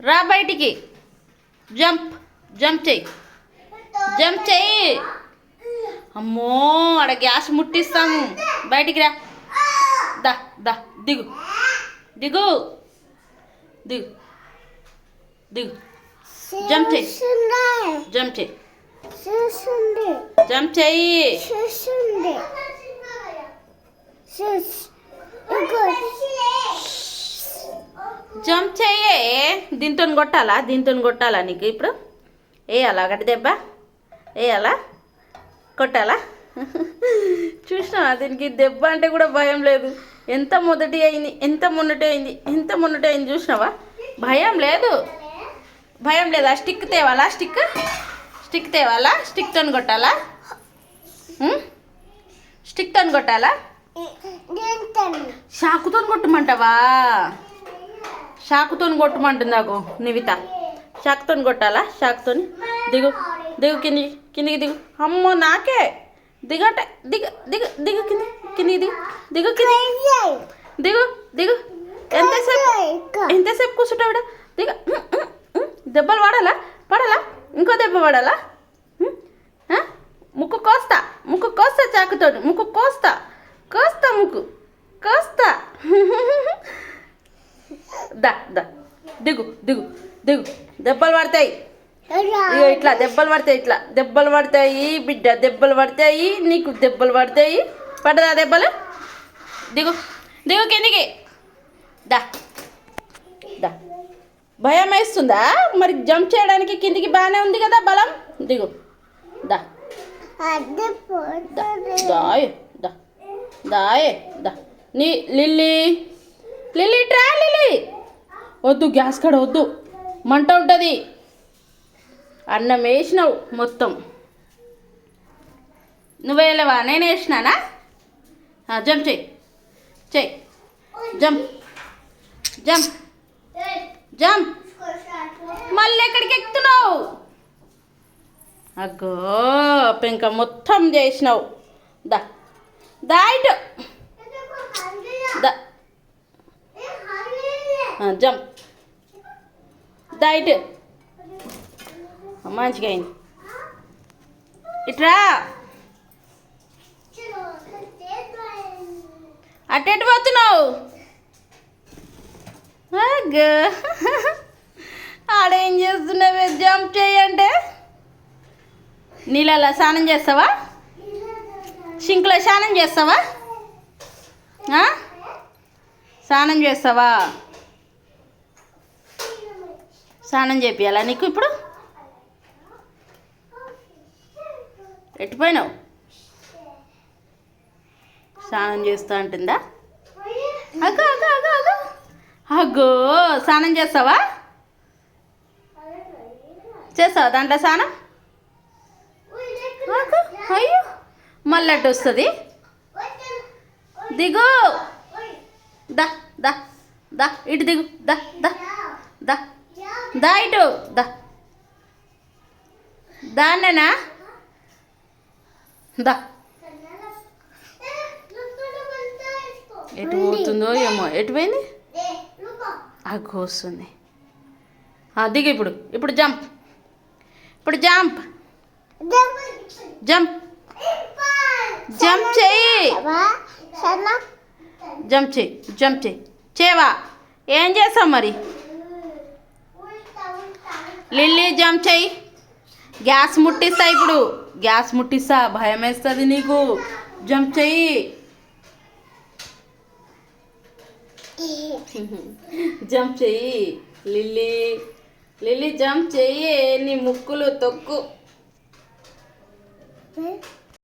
రా బయటికి. Jump jump చెయ్యి జంప్ చెయ్యి అమ్మో ఆడ గ్యాస్ ముట్టిస్తాము. బయటికి రా. దా దా దిగు. దిగు. దిగు. దిగు. జంప్ చెయ్యి జంప్ చెయ్యి జంప్ చెయ్యి దీంతో కొట్టాలా? దీంతో కొట్టాలా నీకు ఇప్పుడు? వేయాలా ఒకటి దెబ్బ? వేయాలా కొట్టాలా? చూసినా దీనికి? దెబ్బ అంటే కూడా భయం లేదు. ఎంత మొదటి అయింది ఎంత మొన్నటి అయింది ఎంత మొన్నటి అయింది చూసినావా? భయం లేదు. భయం లేదు? ఆ స్టిక్ తేవాలా? స్టిక్? స్టిక్ తేవాలా? స్టిక్తో కొట్టాలా? స్టిక్తో కొట్టాలా? షాకుతో కొట్టమంటావా? షాకుతో కొట్టమంటుంది నాకు నివిత. షాకుతో కొట్టాలా? షాకుతో దిగు. దిగు కింది కిందికి దిగు. అమ్మో నాకే. దిగట దిగ దిగు దిగు కింది కిందికి దిగు. దిగు కింది. దిగు దిగు. ఎంతసేపు ఎంతసేపు కూర్చుంటావిడ దిగ. దెబ్బలు పడాలా? పడాలా? ఇంకో దెబ్బ పడాలా? ముక్కు కోస్తా. ముక్కు కోస్తా చాకుతో ముక్కు కోస్తా దా దా దిగు దిగు దిగు. దెబ్బలు పడతాయి. ఇట్లా దెబ్బలు పడతాయి ఇట్లా. దెబ్బలు పడతాయి బిడ్డ దెబ్బలు పడతాయి నీకు దెబ్బలు పడతాయి. పడదా దెబ్బలు? దిగు దిగు కిందికి. దా దా. భయం వేస్తుందా? మరి జంప్ చేయడానికి కిందికి బాగానే ఉంది కదా బలం? దిగు దా. దాయ్ దా దాయ్ దా. నీ లిల్లీ. లిల్లీ ట్రా లిల్లీ. వద్దు గ్యాస్ కాడ వద్దు. మంట ఉంటుంది. అన్నం వేసినావు మొత్తం. నువ్వు వేయలేవా నేను వేసినానా? జంప్ చెయ్యి చెయ్యి జంప్. జంప్. జంప్. మళ్ళీ ఎక్కడికి ఎక్కుతున్నావు? అగ్గో పెంక మొత్తం చేసినావు. దా. దా ఇటు దా ఆ, జంప్. డైట్ మంచిగా అయింది. ఇట్రా. అటెటు పోతున్నావు? ఆడ ఆడేం చేస్తున్నావే? జంప్ చేయంటే. నీళ్ళలో స్నానం చేస్తావా? సింక్లో స్నానం చేస్తావా? స్నానం చేస్తావా? స్నానం చేపియాలా నీకు ఇప్పుడు? ఎట్టిపోయినావు? స్నానం చేస్తా అంటుందా? అగో అగో అగో అగో. అగో స్నానం చేస్తావా? చేస్తావా దాంట్లో స్నానం? అయ్యో మళ్ళీ అటు వస్తుంది. దిగు. దా దా దా ఇటు దిగు. దా దా దా. దా ఇటు. దా. దాన్నేనా దా. ఎటు పోతుందో ఏమో. ఎటు పోయింది? అగ్గు వస్తుంది. ఆ, దిగు ఇప్పుడు. ఇప్పుడు జంప్ ఇప్పుడు జంప్ జంప్ జంప్ చెయ్యి జంప్ చెయ్యి జంప్ చెయ్యి చేవా? ఏం చేస్తావు మరి? లిల్లీ జంప్ చెయ్యి. గ్యాస్ ముట్టిస్తా ఇప్పుడు. గ్యాస్ ముట్టిస్తా భయం వేస్తుంది నీకు. జంప్ చెయ్యి. జంప్ చెయ్యి లిల్లీ. లిల్లీ జంప్ చెయ్యి నీ ముక్కులు తొక్కు.